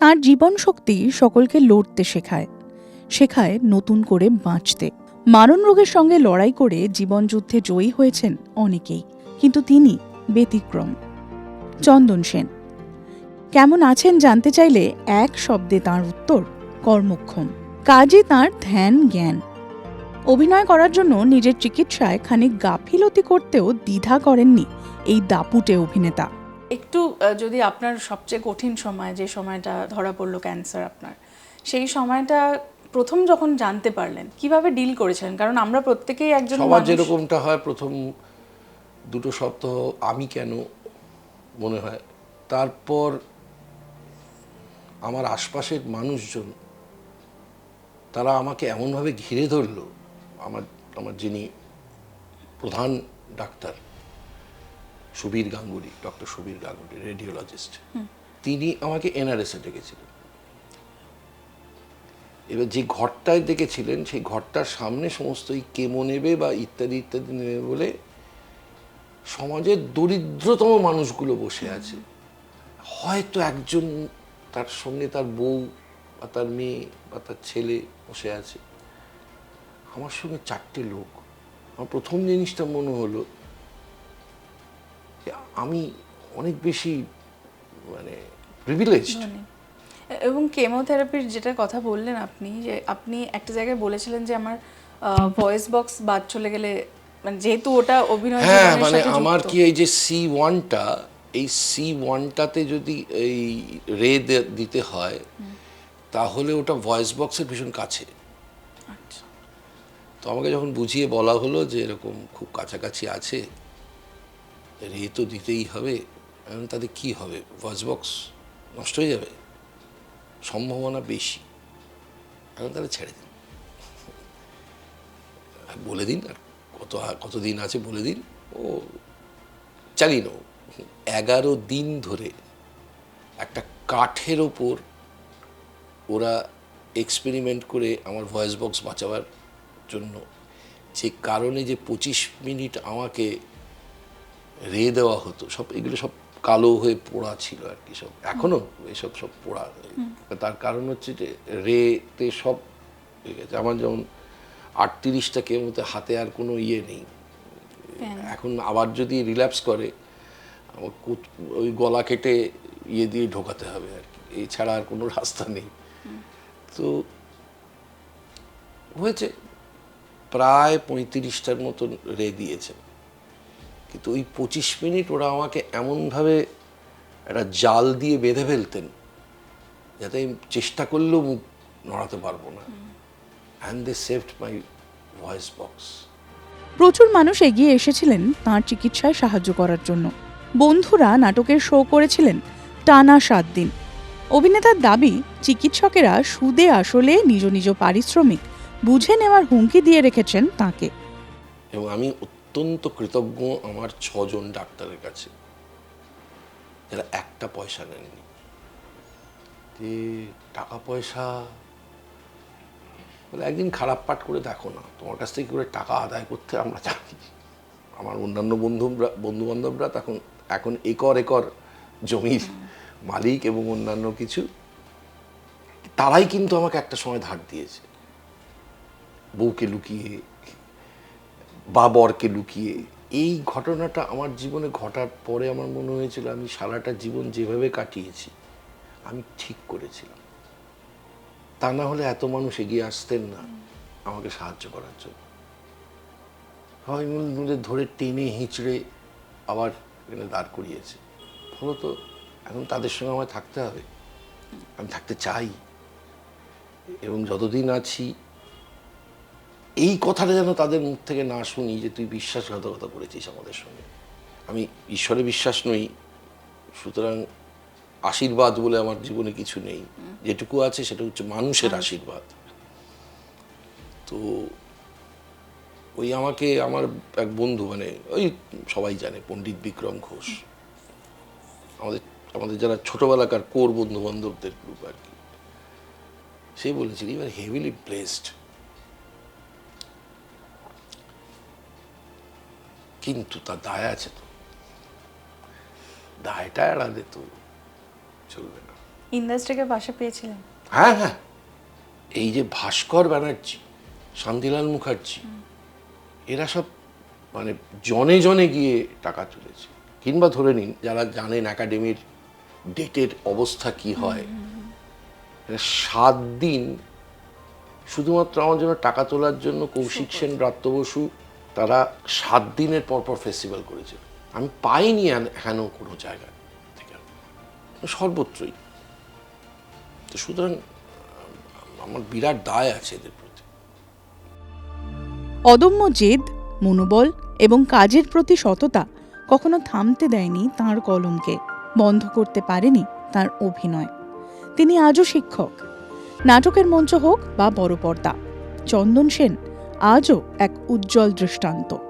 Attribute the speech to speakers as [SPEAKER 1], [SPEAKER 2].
[SPEAKER 1] তার জীবন শক্তি সকলকে লড়তে শেখায় শেখায় নতুন করে বাঁচতে। মারণ রোগের সঙ্গে লড়াই করে জীবনযুদ্ধে জয়ী হয়েছেন অনেকেই, কিন্তু তিনি ব্যতিক্রম। চন্দন সেন, কেমন আছেন জানতে চাইলে এক শব্দে তার উত্তর, কর্মক্ষম। কাজে তার ধ্যান, জ্ঞান। অভিনয় করার জন্য নিজের চিকিৎসায় খানিক গাফিলতি করতেও দ্বিধা করেননি এই দাপুটে অভিনেতা।
[SPEAKER 2] একটু যদি আপনার সবচেয়ে কঠিন সময় যে সময়টা ধরা পড়ল ক্যান্সার আপনার সেই সময়টা প্রথম যখন জানতে পারলেন কীভাবে ডিল করেছিলেন? কারণ আমরা প্রত্যেকেই একজন
[SPEAKER 3] সবার যেরকমটা হয় প্রথম দুটো সপ্তাহ আমি কেন মনে হয় তারপর আমার আশপাশের মানুষজন তারা আমাকে এমনভাবে ঘিরে ধরলো আমার আমার যিনি প্রধান ডাক্তার। সুবীর গাঙ্গুলি ডক্টর সুবীর গাঙ্গুলি রেডিওলজিস্ট তিনি আমাকে এনআরএসে ডেকেছিলেন। এবার যে ঘরটায় দেখেছিলেন সেই ঘরটার সামনে সমস্ত এই কেমো নেবে বা ইত্যাদি ইত্যাদি নেবে বলে সমাজের দরিদ্রতম মানুষগুলো বসে আছে। হয়তো একজন তার সঙ্গে তার বউ বা তার মেয়ে বা তার ছেলে বসে আছে। আমার সঙ্গে চারটে লোক। আমার প্রথম জিনিসটা মনে হলো যে আমি অনেক বেশি মানে প্রিভিলেজড
[SPEAKER 2] ধনী। এবং কেমোথেরাপির যেটা কথা বললেন আপনি যে আপনি একটা জায়গায় বলেছিলেন যে আমার ভয়েস বক্স বাদ চলে গেলে মানে যেহেতু ওটা অভিনয়
[SPEAKER 3] হ্যাঁ মানে আমার কি এই যে সি ওয়ানটা এই সি ওয়ানটাতে যদি এই রে দিতে হয় তাহলে ওটা ভয়েস বক্সের ভীষণ কাছে
[SPEAKER 2] আচ্ছা।
[SPEAKER 3] তো আমাকে যখন বুঝিয়ে বলা হলো যে এরকম খুব কাছাকাছি আছে রে তো দিতেই হবে এখন তাতে কি হবে? ভয়েস বক্স নষ্ট হয়ে যাবে? সম্ভাবনা বেশি। এখন তাহলে ছেড়ে দিন। বলে দিন আর কত কতদিন আছে বলে দিন। ও, চালিয়ে নেব। এগারো দিন ধরে একটা কাঠের ওপর ওরা এক্সপেরিমেন্ট করে আমার ভয়েস বক্স বাঁচাবার জন্য। যে কারণে যে পঁচিশ মিনিট আমাকে রে দেওয়া হতো। সব এগুলো সব কালো হয়ে পোড়া ছিল আর কি সব। এখনও এসব সব পোড়া তার কারণ হচ্ছে যে রেতে সব ঠিক আছে আমার যেমন আটত্রিশটা কেউ মতো হাতে আর কোনো ইয়ে নেই। এখন আবার যদি রিল্যাপস করে ওই গলা কেটে ইয়ে দিয়ে ঢোকাতে হবে আর কি। এছাড়া আর কোনো রাস্তা নেই। তো হয়েছে। প্রায় পঁয়ত্রিশটার মতন রে দিয়েছে। কিন্তু ওই পঁচিশ মিনিট ওরা আমাকে এমনভাবে একটা জাল দিয়ে বেঁধে ফেলতেন যাতে আমি চেষ্টা করলেও মুখ নড়াতে পারব না। And they saved my voice box
[SPEAKER 1] প্রচুর মানুষ এগিয়ে এসেছিলেন তাঁর চিকিৎসায় সাহায্য করার জন্য। বন্ধুরা নাটকের শো করেছিলেন টানা সাত দিন। অভিনেতার দাবি চিকিৎসকেরা সুদে আসলে নিজ নিজ পারিশ্রমিক বুঝে নেওয়ার হুমকি দিয়ে রেখেছেন তাকে।
[SPEAKER 3] এবং আমি অত্যন্ত কৃতজ্ঞ আমার ছজন ডাক্তারের কাছে, যারা একটা পয়সা নেননি। টাকা পয়সা, বলে একদিন খারাপ পাঠ করে দেখো না, তোমার কাছ থেকে করে টাকা আদায় করতে আমরা জানি। আমার অন্যান্য বন্ধু বন্ধু বান্ধবরা তখন এখন একর একর জমির মালিক এবং অন্যান্য কিছু, তারাই কিন্তু আমাকে একটা সময় ধার দিয়েছে। বউকে লুকিয়ে বা বরকে লুকিয়ে। এই ঘটনাটা আমার জীবনে ঘটার পরে আমার মনে হয়েছিল, আমি সারাটা জীবন যেভাবে কাটিয়েছি, আমি ঠিক করেছিলাম। তা না হলে এত মানুষ এগিয়ে আসতেন না আমাকে সাহায্য করার জন্য। সবাই মিলে ধরে টেনে হিঁচড়ে আবার এখানে দাঁড় করিয়েছে। ফলত এখন তাদের সঙ্গে আমায় থাকতে হবে। আমি থাকতে চাই। এবং যতদিন আছি এই কথাটা যেন তাদের মুখ থেকে না শুনি যে তুই বিশ্বাসঘাতকতা করেছিস আমাদের সঙ্গে। আমি ঈশ্বরে বিশ্বাস নই সুতরাং আশীর্বাদ বলে আমার জীবনে কিছু নেই। যেটুকু আছে সেটা হচ্ছে মানুষের আশীর্বাদ। তো ওই আমাকে আমার এক বন্ধু মানে ওই সবাই জানে পণ্ডিত বিক্রম ঘোষ। আমাদের আমাদের যারা ছোটবেলাকার কোর বন্ধু বান্ধবদের গ্রুপ আর কি। সেই বলেছিল ইউ আর হেভিলি ব্লেসড কিন্তু তার দায় আছে তো। দায়টা এড়ালে তো চলবে না।
[SPEAKER 2] ইন্ডাস্ট্রিকে পাশে পেয়েছিলেন।
[SPEAKER 3] হ্যাঁ হ্যাঁ। এই যে ভাস্কর ব্যানার্জি শান্তিলাল মুখার্জি এরা সব মানে জনে জনে গিয়ে টাকা তুলেছে। কিংবা ধরে নিন যারা জানেন একাডেমির ডেটের অবস্থা কি হয় সাত দিন শুধুমাত্র আমার জন্য টাকা তোলার জন্য কৌশিক সেন ব্রাত্য বসু তারা সাত দিনের পর পর ফেস্টিভ্যাল করেছে। আমি পাইনি এখানেও কোনো জায়গায় থেকে। সর্বত্রই। তো সুতরাং আমার বিরাট দায় আছে এদের প্রতি।
[SPEAKER 1] অদম্য জেদ, মনোবল এবং কাজের প্রতি সততা কখনো থামতে দেয়নি তার কলমকে। বন্ধ করতে পারেনি তার অভিনয়। তিনি আজও শিক্ষক। নাটকের মঞ্চ হোক বা বড় পর্দা। চন্দন সেন আজও এক উজ্জ্বল দৃষ্টান্ত।